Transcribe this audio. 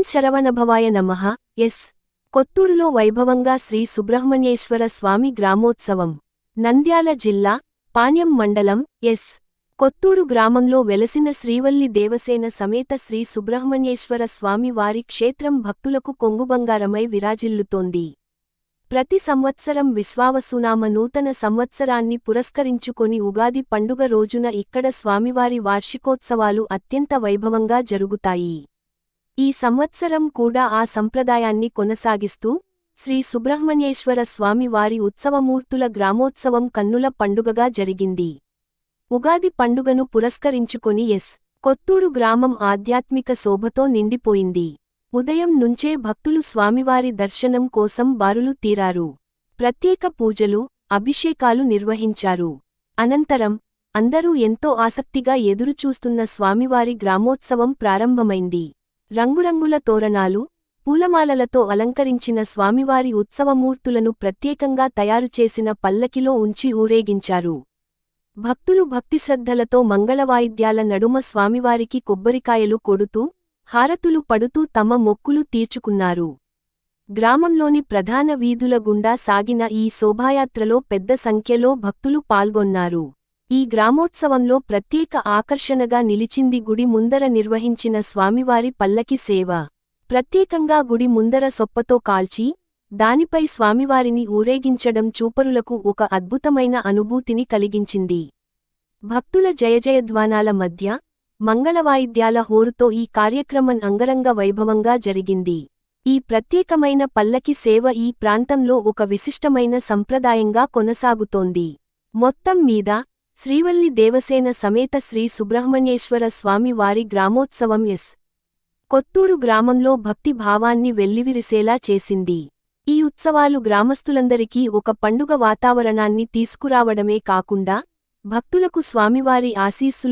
ఓం శరవణభవాయ నమః. ఎస్. కొత్తూరులో వైభవంగా శ్రీ సుబ్రహ్మణ్యేశ్వర స్వామి గ్రామోత్సవం. నంద్యాల జిల్లా పాణ్యం మండలం ఎస్. కొత్తూరు గ్రామంలో వెలసిన శ్రీవల్లి దేవసేన సమేత శ్రీ సుబ్రహ్మణ్యేశ్వర స్వామి వారి క్షేత్రం భక్తులకు కొంగుబంగారమై విరాజిల్లుతోంది. ప్రతి సంవత్సరం విశ్వావసునామ నూతన సంవత్సరాన్ని పురస్కరించుకొని ఉగాది పండుగ రోజున ఇక్కడ స్వామివారి వార్షికోత్సవాలు అత్యంత వైభవంగా జరుగుతాయి. ఈ సంవత్సరం కూడా ఆ సంప్రదాయాన్ని కొనసాగిస్తూ శ్రీ సుబ్రహ్మణ్యేశ్వర స్వామి వారి ఉత్సవమూర్తుల గ్రామోత్సవం కన్నుల పండుగగా జరిగింది. ఉగాది పండుగను పురస్కరించుకొని ఎస్. కొత్తూరు గ్రామం ఆధ్యాత్మిక శోభతో నిండిపోయింది. ఉదయం నుంచే భక్తులు స్వామివారి దర్శనం కోసం బారులు తీరారు. ప్రత్యేక పూజలు అభిషేకాలు నిర్వహించారు. అనంతరం అందరూ ఎంతో ఆసక్తిగా ఎదురుచూస్తున్న స్వామివారి గ్రామోత్సవం ప్రారంభమైంది. రంగురంగుల తోరణాలు పూలమాలలతో అలంకరించిన స్వామివారి ఉత్సవమూర్తులను ప్రత్యేకంగా తయారుచేసిన పల్లకిలో ఉంచి ఊరేగించారు. భక్తులు భక్తిశ్రద్ధలతో మంగళవాయిద్యాల నడుమ స్వామివారికి కొబ్బరికాయలు కొడుతూ హారతులు పడుతూ తమ మొక్కులు తీర్చుకున్నారు. గ్రామంలోని ప్రధాన వీధుల గుండా సాగిన ఈ శోభాయాత్రలో పెద్ద సంఖ్యలో భక్తులు పాల్గొన్నారు. ఈ గ్రామోత్సవంలో ప్రత్యేక ఆకర్షణగా నిలిచింది గుడి ముందర నిర్వహించిన స్వామివారి పల్లకి సేవ. ప్రత్యేకంగా గుడి ముందర సొప్పతో కాల్చి దానిపై స్వామివారిని ఊరేగించడం చూపరులకు ఒక అద్భుతమైన అనుభూతిని కలిగించింది. భక్తుల జయజయధ్వానాల మధ్య మంగళవాయిద్యాల హోరుతో ఈ కార్యక్రమం అంగరంగ వైభవంగా జరిగింది. ఈ ప్రత్యేకమైన పల్లకి సేవ ఈ ప్రాంతంలో ఒక విశిష్టమైన సంప్రదాయంగా కొనసాగుతోంది. మొత్తం మీద శ్రీవల్లి దేవసేన సమేత శ్రీ సుబ్రహ్మణ్యేశ్వర స్వామి వారి గ్రామోత్సవం ఎస్. కొత్తూరు గ్రామంలో భక్తి భావాన్ని వెల్లివిరిసేలా చేసింది. ఈ ఉత్సవాలు గ్రామస్తులందరికీ ఒక పండుగ వాతావరణాన్ని తీసుకురావడమే కాకుండా భక్తులకు స్వామివారి ఆశీస్సులు